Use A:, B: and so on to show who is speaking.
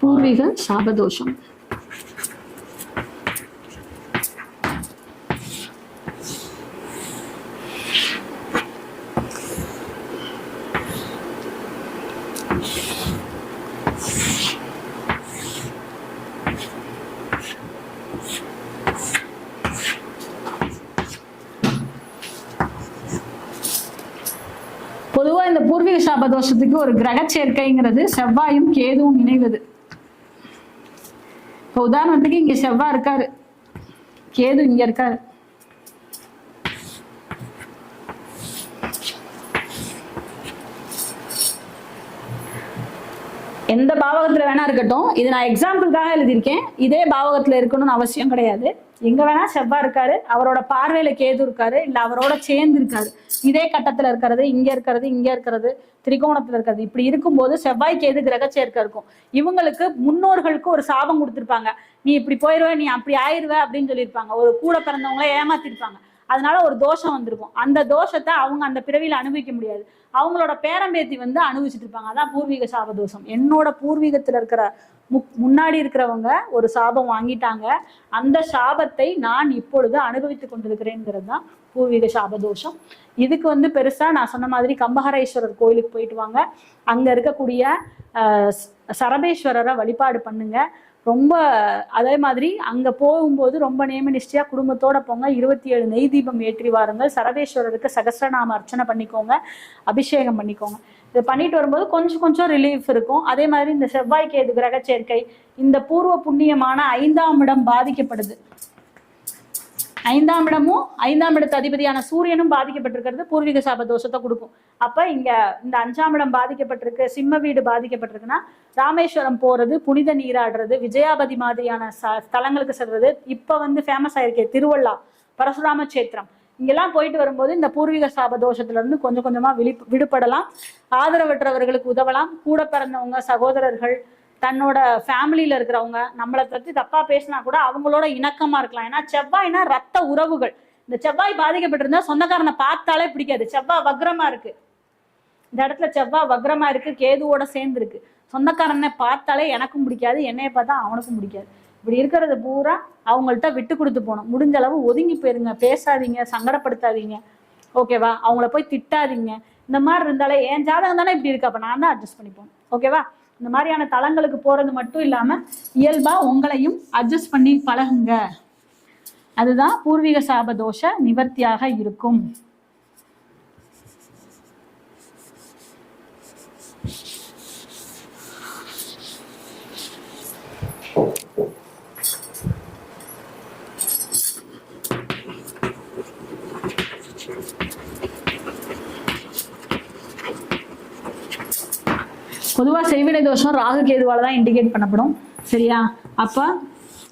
A: பூர்வீக சாபதோஷம். பொதுவா இந்த பூர்வீக சாபதோஷத்துக்கு ஒரு கிரக சேர்க்கைங்கிறது செவ்வாயும் கேதுவும் இணைவது. இப்போ உதாரணத்துக்கு இங்க செவ்வாய் இருக்காரு. கேது இங்க இருக்காரு. எந்த பாவகத்துல வேணா இருக்கட்டும். இது நான் எக்ஸாம்பிளுக்காக எழுதியிருக்கேன். இதே பாவகத்துல இருக்கணும்னு அவசியம் கிடையாது. எங்க வேணா செவ்வா இருக்காரு அவரோட பார்வையில கேது இருக்காரு இல்ல அவரோட சேர்ந்து இருக்காரு. இதே கட்டத்துல இருக்கிறது இங்க இருக்கிறது இங்க இருக்கிறது திரிகோணத்துல இருக்கிறது. இப்படி இருக்கும்போது செவ்வாய் கேது கிரக சேர்க்க இருக்கும். இவங்களுக்கு முன்னோர்களுக்கு ஒரு சாபம் கொடுத்திருப்பாங்க. நீ இப்படி போயிருவ நீ அப்படி ஆயிருவ அப்படின்னு சொல்லியிருப்பாங்க. ஒரு கூட பிறந்தவங்கள ஏமாத்திருப்பாங்க. அதனால ஒரு தோஷம் வந்திருக்கும். அந்த தோஷத்தை அவங்க அந்த பிறவியில் அனுபவிக்க முடியாது. அவங்களோட பேரம்பேத்தி வந்து அனுபவிச்சுட்டு இருப்பாங்க. அதான் பூர்வீக சாப தோஷம். என்னோட பூர்வீகத்தில் இருக்கிற மு- முன்னாடி இருக்கிறவங்க ஒரு சாபம் வாங்கிட்டாங்க. அந்த சாபத்தை நான் இப்பொழுது அனுபவித்துக் கொண்டிருக்கிறேங்கிறது தான் பூர்வீக சாபதோஷம் இதுக்கு வந்து பெருசா நான் சொன்ன மாதிரி கம்பஹரேஸ்வரர் கோயிலுக்கு போயிட்டு வாங்க. அங்க இருக்கக்கூடிய சரபேஸ்வரரை வழிபாடு பண்ணுங்க. ரொம்ப அதே மாதிரி அங்க போகும்போது ரொம்ப நேமனிஷ்டியா குடும்பத்தோட போங்க. இருபத்தி ஏழு நெய் தீபம் ஏற்றி வாருங்கள். சரவேஸ்வரருக்கு சகஸ்ரநாம அர்ச்சனை பண்ணிக்கோங்க. அபிஷேகம் பண்ணிக்கோங்க. இதை பண்ணிட்டு வரும்போது கொஞ்சம் கொஞ்சம் ரிலீஃப் இருக்கும். அதே மாதிரி இந்த செவ்வாய் கேது கிரக சேர்க்கை இந்த பூர்வ புண்ணியமான ஐந்தாம் இடம் பாதிக்கப்படுது. ஐந்தாம் இடமும் ஐந்தாம் இடத்து அதிபதியான சூரியனும் பாதிக்கப்பட்டிருக்கிறது. பூர்வீக சாப தோஷத்தை கொடுக்கும். அப்ப இங்க இந்த அஞ்சாம் இடம் பாதிக்கப்பட்டிருக்கு சிம்ம வீடு பாதிக்கப்பட்டிருக்குன்னா ராமேஸ்வரம் போறது புனித நீராடுறது விஜயாபதி மாதிரியான ஸ்தலங்களுக்கு செல்றது. இப்ப வந்து ஃபேமஸ் ஆயிருக்கே திருவள்ளா பரசுராம கஷேத்திரம். இங்கெல்லாம் போயிட்டு வரும்போது இந்த பூர்வீக சாப தோஷத்துல இருந்து கொஞ்சம் கொஞ்சமா விழி விடுபடலாம். ஆதரவற்றவர்களுக்கு உதவலாம். கூட பிறந்தவங்க சகோதரர்கள் தன்னோட ஃபேமிலியில இருக்கிறவங்க நம்மளை பற்றி தப்பா பேசினா கூட அவங்களோட இணக்கமா இருக்கலாம். ஏன்னா செவ்வாய்னா ரத்த உறவுகள். இந்த செவ்வாய் பாதிக்கப்பட்டிருந்தா சொந்தக்காரனை பார்த்தாலே பிடிக்காது. செவ்வாய் வக்ரமா இருக்கு. இந்த இடத்துல செவ்வாய் வக்ரமா இருக்கு கேதுவோட சேர்ந்து இருக்கு சொந்தக்காரனை பார்த்தாலே எனக்கும் பிடிக்காது என்னைய பார்த்தா அவனுக்கும் பிடிக்காது. இப்படி இருக்கிறது பூரா அவங்கள்ட்ட விட்டு கொடுத்து போகணும். முடிஞ்ச அளவு ஒதுங்கி போயிருங்க. பேசாதீங்க சங்கடப்படுத்தாதீங்க. ஓகேவா அவங்கள போய் திட்டாதீங்க. இந்த மாதிரி இருந்தாலே என் ஜாதகம் தானே இப்படி இருக்கு. அப்ப நான் தான் அட்ஜஸ்ட் பண்ணிப்போம். ஓகேவா இந்த மாதிரியான தளங்களுக்கு போறது மட்டும் இல்லாம இயல்பா உங்களையும் அட்ஜஸ்ட் பண்ணி பழகுங்க. அதுதான் பூர்வீக சாப தோஷ நிவர்த்தியாக இருக்கும். பொதுவாக செய்வினை தோஷம் ராகு கேதுவால் தான் இண்டிகேட் பண்ணப்படும். சரியா? அப்போ